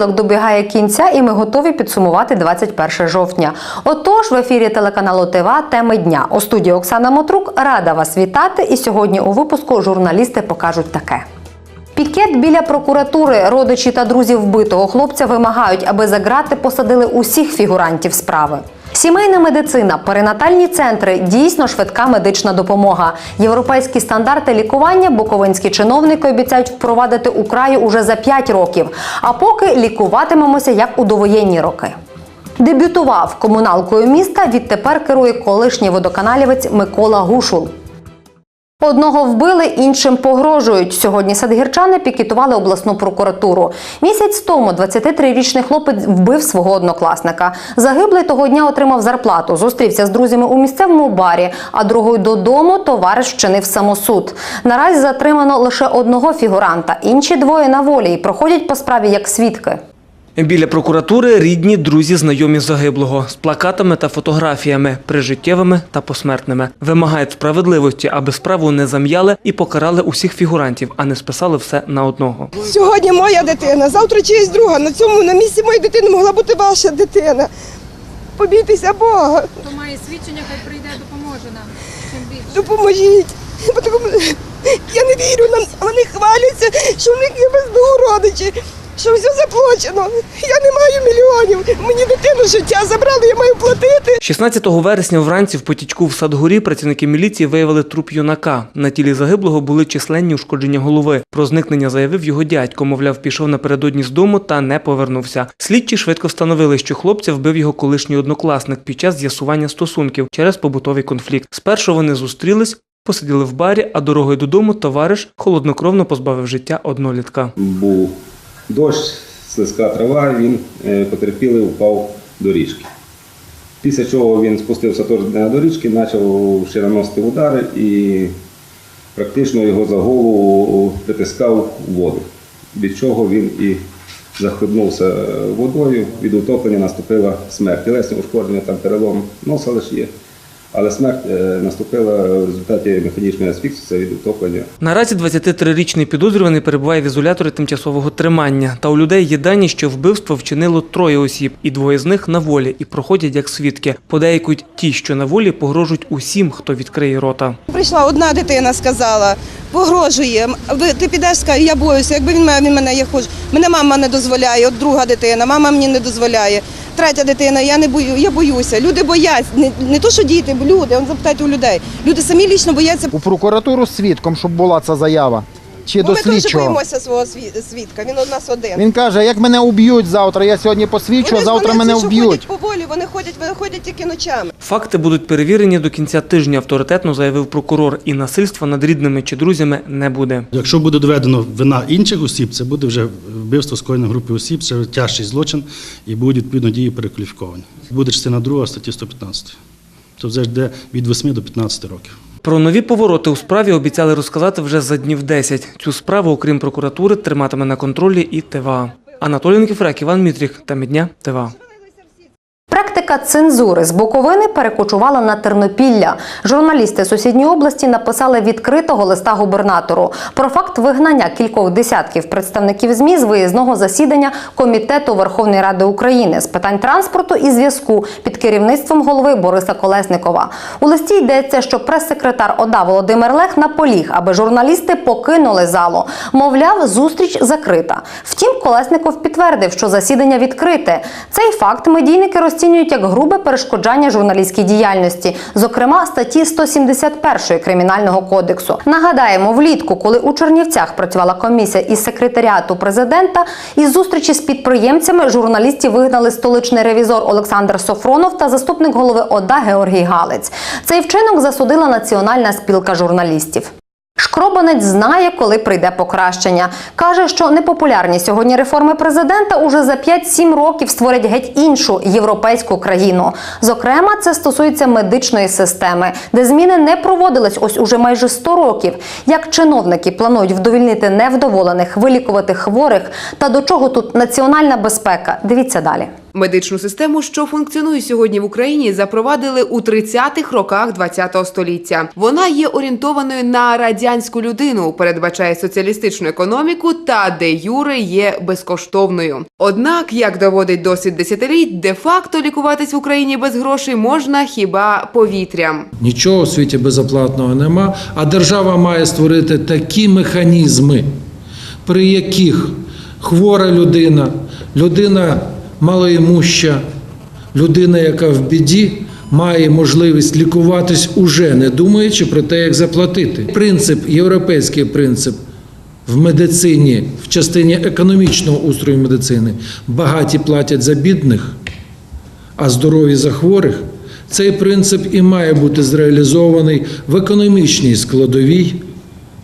Понеділок добігає кінця, і ми готові підсумувати 21 жовтня. Отож, в ефірі телеканалу ТВА теми дня. У студії Оксана Мотрук рада вас вітати. І сьогодні у випуску журналісти покажуть таке. Пікет біля прокуратури родичі та друзі вбитого хлопця вимагають, аби за грати посадили усіх фігурантів справи. Сімейна медицина, перинатальні центри, дійсно швидка медична допомога. Європейські стандарти лікування буковинські чиновники обіцяють впровадити у краї уже за 5 років. А поки лікуватимемося як у довоєнні роки. Дебютував комуналкою міста. Відтепер керує колишній водоканалівець Микола Гушул. Одного вбили, іншим погрожують. Сьогодні садгірчани пікетували обласну прокуратуру. Місяць тому 23-річний хлопець вбив свого однокласника. Загиблий того дня отримав зарплату, зустрівся з друзями у місцевому барі, а другою додому товариш вчинив самосуд. Наразі затримано лише одного фігуранта. Інші двоє на волі і проходять по справі як свідки. Біля прокуратури рідні, друзі, знайомі загиблого з плакатами та фотографіями, прижиттєвими та посмертними. Вимагають справедливості, аби справу не зам'яли і покарали усіх фігурантів, а не списали все на одного. Сьогодні моя дитина, завтра чиясь друга. На цьому на місці моєї дитини могла бути ваша дитина. Побійтеся Бога, Хто має свідчення, хай прийде, допоможе нам. Чим більше. допоможіть. Я не вірю нам. Вони хваляться, що в них є бездугу родичі, що все заплачено. Я не маю мільйонів. Мені дитину життя забрали, я маю платити. 16 вересня вранці в потічку в Садгорі працівники міліції виявили труп юнака. На тілі загиблого були численні ушкодження голови. Про зникнення заявив його дядько. Мовляв, пішов напередодні з дому та не повернувся. Слідчі швидко встановили, що хлопця вбив його колишній однокласник під час з'ясування стосунків через побутовий конфлікт. Спершу вони зустрілись. Посиділи в барі, а дорогою додому товариш холоднокровно позбавив життя однолітка. був дощ, слизька трава, він е, потерпілий впав до річки. Після чого він спустився теж на доріжки, почав ще наносити удари і практично його за голову притискав воду, від чого він і захлебнувся водою, від утоплення наступила смерть. Тілесні ушкодження, там перелом носа лише є, але смерть е, наступила в результаті механічної асфіксії це від утоплення Наразі 23-річний підозрюваний перебуває в ізоляторі тимчасового тримання. Та у людей є дані, що вбивство вчинило троє осіб, і двоє з них на волі і проходять як свідки. Подейкують ті, що на волі, погрожують усім, хто відкриє рота. Прийшла одна дитина, сказала, погрожує. Ти підеш, скажеш, я боюся. Якби він мене, він мене я хочу. Мене мама не дозволяє. От друга дитина, мама мені не дозволяє. Третя дитина, я не бою, я боюся. Люди бояться. Не, не то, що діти, люди, он запитайте у людей. Люди самі лічно бояться. у прокуратуру свідком, щоб була ця заява. Чи Бо до ми теж слідчого. боїмося свого сві- свідка. Він у нас один. Він каже, як мене уб'ють завтра, я сьогодні посвідчу, а ж завтра вони мене ці, що вб'ють. ходять поволі, вони ходять, вони ходять тільки ночами. Факти будуть перевірені до кінця тижня. Авторитетно заявив прокурор, і насильства над рідними чи друзями не буде. Якщо буде доведено вина інших осіб, це буде вже вбивство скоєне групи осіб, це тяжчий злочин і будуть відповідно дії перекваліфіковані. Буде частина 2 статті 115. Тобто це йде від 8 до 15 років. Про нові повороти у справі обіцяли розказати вже за днів 10. Цю справу, окрім прокуратури, триматиме на контролі і ТВА. Анатолій Никифрак, Іван Мітріх, та Дня ТВА. Практика цензури з Буковини перекочувала на Тернопілля. Журналісти сусідньої області написали відкритого листа губернатору про факт вигнання кількох десятків представників ЗМІ з виїзного засідання Комітету Верховної Ради України з питань транспорту і зв'язку під керівництвом голови Бориса Колесникова. У листі йдеться, що прес-секретар ОДА Володимир Лех наполіг, аби журналісти покинули залу. Мовляв, зустріч закрита. Втім, Колесников підтвердив, що засідання відкрите. Цей факт медійники розцінюють як грубе перешкоджання журналістській діяльності, зокрема статті 171 Кримінального кодексу. Нагадаємо, влітку, коли у Чернівцях працювала комісія із секретаріату президента, із зустрічі з підприємцями журналістів вигнали столичний ревізор Олександр Софронов та заступник голови ОДА Георгій Галець. Цей вчинок засудила Національна спілка журналістів. Шкробанець знає, коли прийде покращення. Каже, що непопулярні сьогодні реформи президента уже за 5-7 років створять геть іншу європейську країну. Зокрема, це стосується медичної системи, де зміни не проводились ось уже майже 100 років. Як чиновники планують вдовільнити невдоволених, вилікувати хворих та до чого тут національна безпека? Дивіться далі. Медичну систему, що функціонує сьогодні в Україні, запровадили у 30-х роках ХХ століття. Вона є орієнтованою на радянську людину, передбачає соціалістичну економіку та де юре є безкоштовною. Однак, як доводить досвід десятиліть, де-факто лікуватись в Україні без грошей можна хіба повітрям. Нічого у світі безоплатного нема, а держава має створити такі механізми, при яких хвора людина, людина малоімуща, людина, яка в біді, має можливість лікуватись уже не думаючи про те, як заплатити. Принцип, європейський принцип в медицині, в частині економічного устрою медицини, багаті платять за бідних, а здорові за хворих, цей принцип і має бути зреалізований в економічній складовій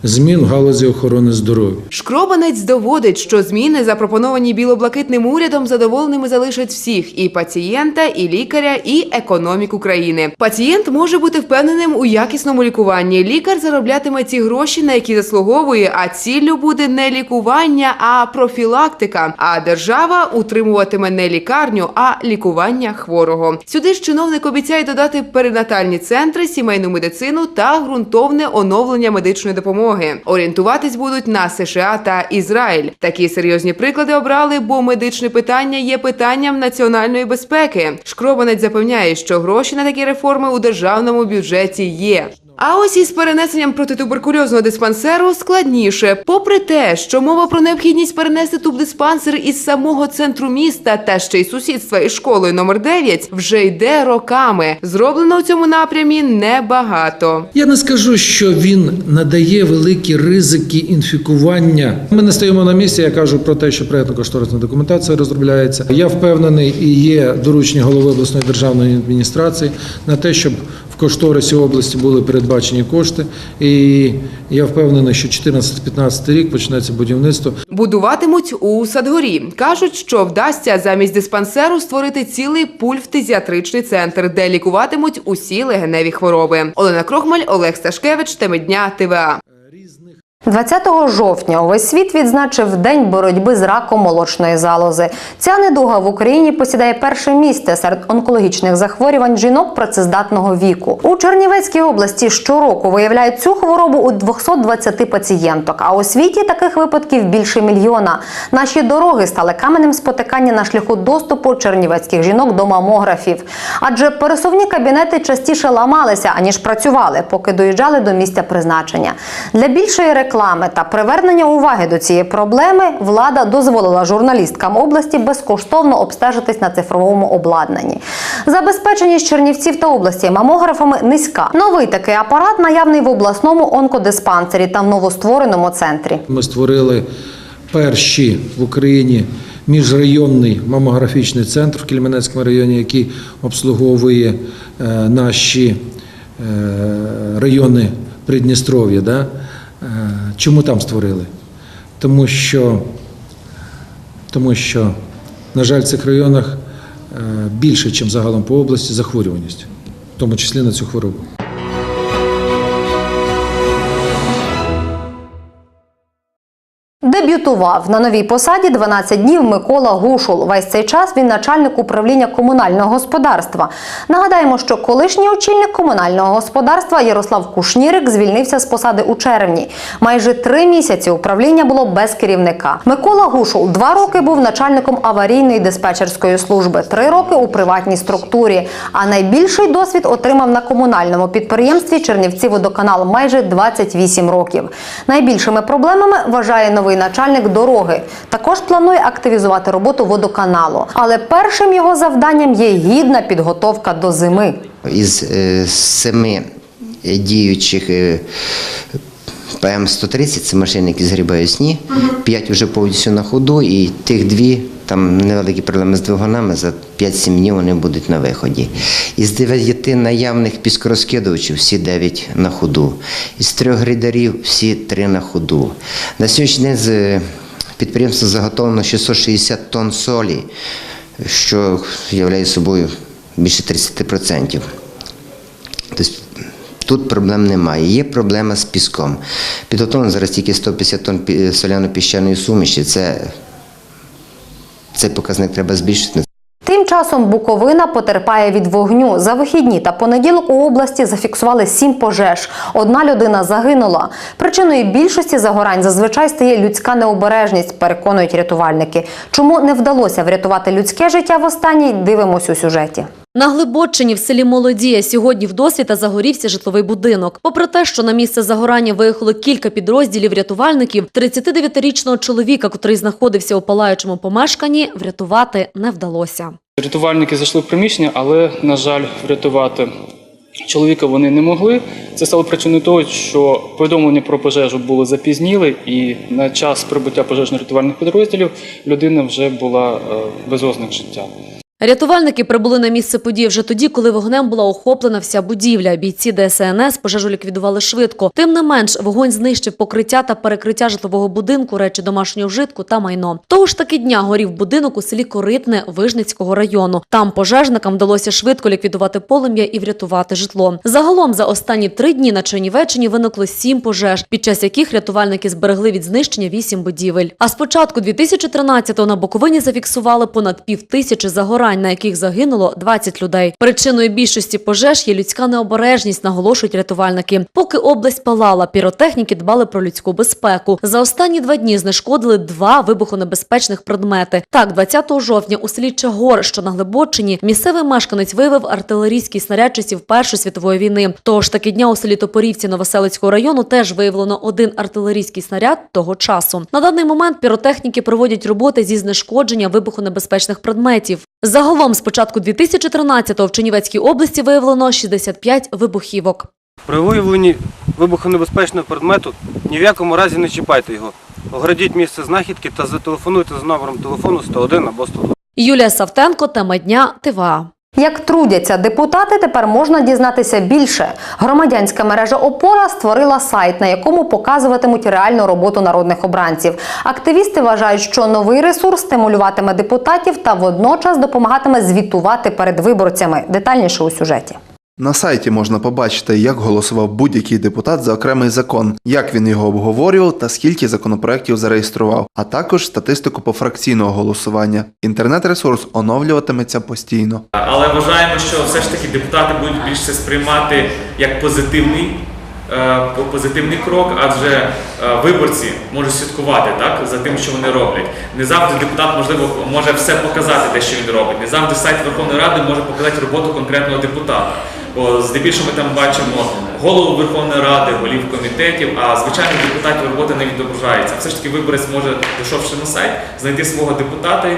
змін в галузі охорони здоров'я. Шкробанець доводить, що зміни, запропоновані білоблакитним урядом, задоволеними залишать всіх і пацієнта, і лікаря, і економіку країни. Пацієнт може бути впевненим у якісному лікуванні. Лікар зароблятиме ці гроші, на які заслуговує. А ціллю буде не лікування, а профілактика. А держава утримуватиме не лікарню, а лікування хворого. Сюди ж чиновник обіцяє додати перинатальні центри, сімейну медицину та ґрунтовне оновлення медичної допомоги. Орієнтуватись будуть на США та Ізраїль. Такі серйозні приклади обрали, бо медичне питання є питанням національної безпеки. Шкробанець запевняє, що гроші на такі реформи у державному бюджеті є. А ось із перенесенням протитуберкульозного диспансеру складніше. Попри те, що мова про необхідність перенести тубдиспансер із самого центру міста та ще й сусідства із школою номер 9 вже йде роками. Зроблено у цьому напрямі небагато. Я не скажу, що він надає великі ризики інфікування. Ми не стоїмо на місці. Я кажу про те, що проєктно-кошторисна документація розробляється. Я впевнений, і є доручення голови обласної державної адміністрації на те, щоб в кошторисі області були передбачені кошти. І я впевнений, що 14-15 рік почнеться будівництво. Будуватимуть у Садгорі. Кажуть, що вдасться замість диспансеру створити цілий пульфтизіатричний центр, де лікуватимуть усі легеневі хвороби. Олена Крохмаль, Олег Сташкевич, Темедня, ТВА. 20 жовтня увесь світ відзначив День боротьби з раком молочної залози. Ця недуга в Україні посідає перше місце серед онкологічних захворювань жінок працездатного віку. У Чернівецькій області щороку виявляють цю хворобу у 220 пацієнток. А у світі таких випадків більше мільйона. Наші дороги стали каменем спотикання на шляху доступу чернівецьких жінок до мамографів. Адже пересувні кабінети частіше ламалися аніж працювали, поки доїжджали до місця призначення. Для більшої реклами та привернення уваги до цієї проблеми влада дозволила журналісткам області безкоштовно обстежитись на цифровому обладнанні. Забезпеченість Чернівців та області мамографами низька. Новий такий апарат наявний в обласному онкодиспансері та в новоствореному центрі. Ми створили перші в Україні міжрайонний мамографічний центр в Кельменецькому районі, який обслуговує е, наші е, райони Придністров'я. Да? Чому там створили? Тому що, тому що, на жаль, в цих районах е, більше, ніж загалом по області, захворюваність, в тому числі на цю хворобу. Дебютував на новій посаді 12 днів Микола Гушул. Весь цей час він начальник управління комунального господарства. Нагадаємо, що колишній очільник комунального господарства Ярослав Кушнірик звільнився з посади у червні. Майже три місяці управління було без керівника. Микола Гушул два роки був начальником аварійної диспетчерської служби, три роки у приватній структурі. А найбільший досвід отримав на комунальному підприємстві Чернівці водоканал майже 28 років. Найбільшими проблемами вважає новий начальник дороги. Також планує активізувати роботу водоканалу. Але першим його завданням є гідна підготовка до зими. Із е, семи діючих е, ПМ-130, це машини, які згрібають сніг, п'ять вже повністю на ходу, і тих дві, там невеликі проблеми з двигунами, за 5-7 днів вони будуть на виході. Із дев'яти наявних піскорозкидувачів всі дев'ять на ходу. Із трьох грейдерів всі три на ходу. На сьогоднішній день з е, підприємства заготовлено 660 тонн солі, що являє собою більше 30%. Тут проблем немає. Є проблема з піском. Підготовлено зараз тільки 150 тонн соляно-піщаної суміші. Це, цей показник треба збільшити. Тим часом Буковина потерпає від вогню. За вихідні та понеділок у області зафіксували сім пожеж. Одна людина загинула. Причиною більшості загорань зазвичай стає людська необережність, переконують рятувальники. Чому не вдалося врятувати людське життя востаннє, дивимось у сюжеті. На Глибочині в селі Молодія сьогодні в досвіта загорівся житловий будинок. Попри те, що на місце загорання виїхало кілька підрозділів рятувальників, 39-річного чоловіка, котрий знаходився у палаючому помешканні, врятувати не вдалося. Рятувальники зайшли в приміщення, але, на жаль, врятувати чоловіка вони не могли. Це стало причиною того, що повідомлення про пожежу було запізніли, і на час прибуття пожежно-рятувальних підрозділів людина вже була е, без ознак життя. Рятувальники прибули на місце події вже тоді, коли вогнем була охоплена вся будівля. Бійці ДСНС пожежу ліквідували швидко. Тим не менш, вогонь знищив покриття та перекриття житлового будинку, речі домашнього вжитку та майно. Того ж таки дня горів будинок у селі Коритне Вижницького району. Там пожежникам вдалося швидко ліквідувати полум'я і врятувати житло. Загалом за останні три дні на Чернівеччині виникло сім пожеж, під час яких рятувальники зберегли від знищення вісім будівель. А з початку 2013-го на Буковині зафіксували понад півтисячі загорань, на яких загинуло 20 людей. Причиною більшості пожеж є людська необережність, наголошують рятувальники. Поки область палала, піротехніки дбали про людську безпеку. За останні два дні знешкодили два вибухонебезпечних предмети. Так, 20 жовтня у селі Чагор, що на Глибочині, місцевий мешканець виявив артилерійський снаряд часів Першої світової війни. Того ж таки дня у селі Топорівці Новоселицького району теж виявлено один артилерійський снаряд того часу. На даний момент піротехніки проводять роботи зі знешкодження вибухонебезпечних предметів. Загалом з початку 2013-го в Чернівецькій області виявлено 65 вибухівок. При виявленні вибухонебезпечного предмету ні в якому разі не чіпайте його. Оградіть місце знахідки та зателефонуйте за номером телефону 101 або 102. Юлія Савтенко, тема дня, ТВА. Як трудяться депутати, тепер можна дізнатися більше. Громадянська мережа Опора створила сайт, на якому показуватимуть реальну роботу народних обранців. Активісти вважають, що новий ресурс стимулюватиме депутатів та водночас допомагатиме звітувати перед виборцями. Детальніше у сюжеті. На сайті можна побачити, як голосував будь-який депутат за окремий закон, як він його обговорював та скільки законопроєктів зареєстрував, а також статистику пофракційного голосування. Інтернет-ресурс оновлюватиметься постійно. Але вважаємо, що все ж таки депутати будуть більше сприймати як позитивний, е, позитивний крок, адже е, виборці можуть слідкувати так, за тим, що вони роблять. Не завжди депутат, можливо, може все показати, те, що він робить. Не завжди сайт Верховної Ради може показати роботу конкретного депутата. Бо здебільшого ми там бачимо голову Верховної Ради, голів комітетів, а звичайних депутатів робота не відображається. Все ж таки виборець може, зайшовши на сайт, знайти свого депутата,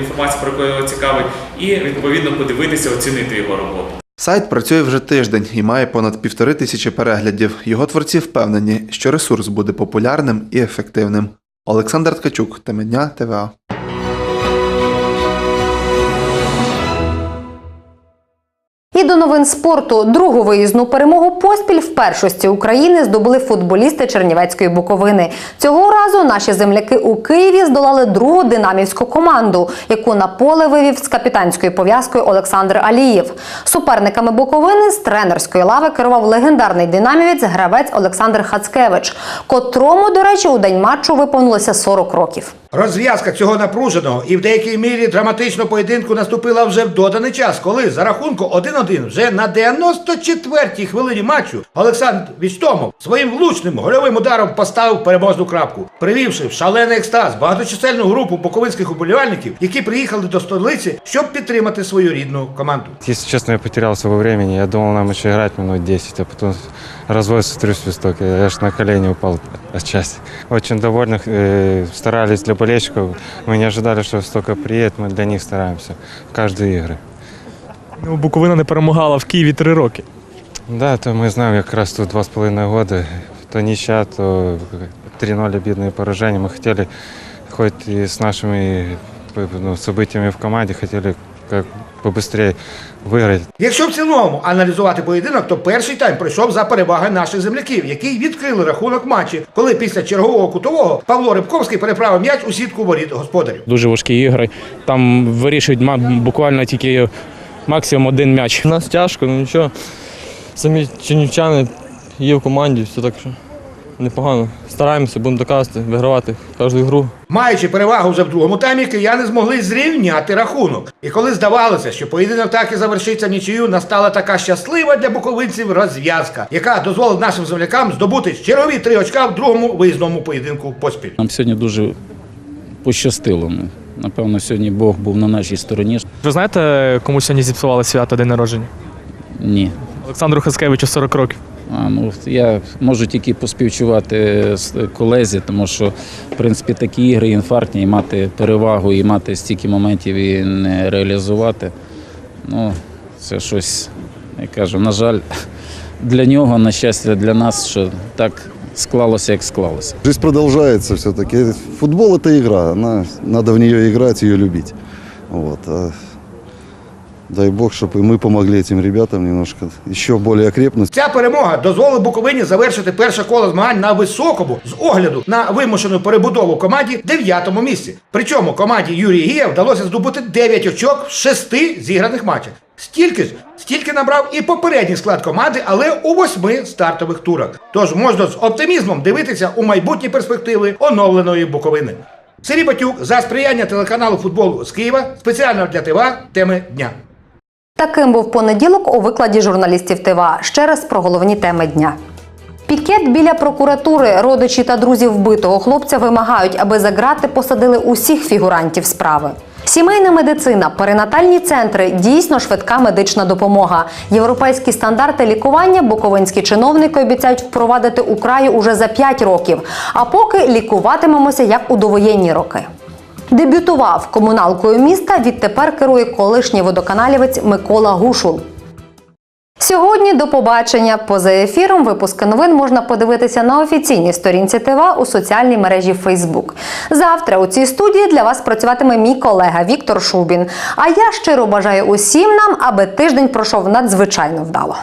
інформацію про якого його цікавить, і відповідно подивитися, оцінити його роботу. Сайт працює вже тиждень і має понад півтори тисячі переглядів. Його творці впевнені, що ресурс буде популярним і ефективним. Олександр Ткачук, Теми ТВА. І до новин спорту. Другу виїзну перемогу поспіль в першості України здобули футболісти Чернівецької Буковини. Цього разу наші земляки у Києві здолали другу динамівську команду, яку на поле вивів з капітанською пов'язкою Олександр Алієв. Суперниками Буковини з тренерської лави керував легендарний динамівець гравець Олександр Хацкевич, котрому, до речі, у день матчу виповнилося 40 років. Розв'язка цього напруженого і в деякій мірі драматичного поєдинку наступила вже в доданий час, коли за рахунку 1-1 вже на 94-й хвилині матчу Олександр Вістомов своїм влучним гольовим ударом поставив переможну крапку, привівши в шалений екстаз багаточисельну групу буковинських уболівальників, які приїхали до столиці, щоб підтримати свою рідну команду. Если честно, я потерялся во времени. Я думал, нам еще играть минут 10, а потом развод смотрю свисток. Я аж на упал отчасти. Очень довольны, э, старались для болельщиков. Мы не ожидали, что столько приедет. Мы для них стараемся. Каждые игры. Ну, Буковина не перемагала в Києві три роки. Да, то мы знаем, как раз тут два с половиной года. То ничья, то 3-0 обидные поражения. Мы хотели, хоть и с нашими ну, событиями в команде, хотели как побыстрее выиграть. Якщо в цілому аналізувати поєдинок, то перший тайм пройшов за переваги наших земляків, які відкрили рахунок матчі, коли після чергового кутового Павло Рибковський переправив м'яч у сітку воріт господарів. Дуже важкі ігри. Там вирішують ма- буквально тільки максимум один м'яч. У нас тяжко, ну нічого. Самі чернівчани є в команді, все так що непогано. Стараємося, будемо доказувати, вигравати кожну гру. Маючи перевагу вже в другому таймі, кияни змогли зрівняти рахунок. І коли здавалося, що поєдинок так і завершиться нічию, настала така щаслива для буковинців розв'язка, яка дозволить нашим землякам здобути чергові три очка в другому виїзному поєдинку поспіль. Нам сьогодні дуже пощастило. Ну, Напевно, сьогодні Бог був на нашій стороні. Ви знаєте, кому сьогодні зіпсували свято день народження? Ні. Олександру Хаскевичу 40 років. А, ну, я можу тільки поспівчувати з- колезі, тому що, в принципі, такі ігри інфарктні, і мати перевагу, і мати стільки моментів і не реалізувати. Ну, це щось, я кажу, на жаль, для нього, на щастя, для нас, що так склалося, як склалося. Жизнь продолжается все-таки. Футбол игра, она, надо в нее играть, ее любить. Вот. а дай бог, чтобы и мы помогли этим ребятам немножко еще более окрепнуть. Ця перемога дозволила Буковині завершити перше коло змагань на високому з огляду на вимушену перебудову команді дев'ятому місці. Причому команді Юрія Гія вдалося здобути 9 очок в шести зіграних матчах. Стільки ж, стільки набрав і попередній склад команди, але у восьми стартових турах. Тож можна з оптимізмом дивитися у майбутні перспективи оновленої Буковини. Сергій Батюк за сприяння телеканалу футболу з Києва спеціально для ТВА теми дня. Таким був понеділок у викладі журналістів ТВА. Ще раз про головні теми дня. Пікет біля прокуратури, родичі та друзі вбитого хлопця вимагають, аби за грати посадили усіх фігурантів справи. Сімейна медицина, перинатальні центри, дійсно швидка медична допомога. Європейські стандарти лікування буковинські чиновники обіцяють впровадити у краю уже за 5 років. А поки лікуватимемося як у довоєнні роки. Дебютував комуналкою міста. Відтепер керує колишній водоканалівець Микола Гушул. Сьогодні до побачення. Поза ефіром випуски новин можна подивитися на офіційній сторінці ТВА у соціальній мережі Facebook. Завтра у цій студії для вас працюватиме мій колега Віктор Шубін. А я щиро бажаю усім нам, аби тиждень пройшов надзвичайно вдало.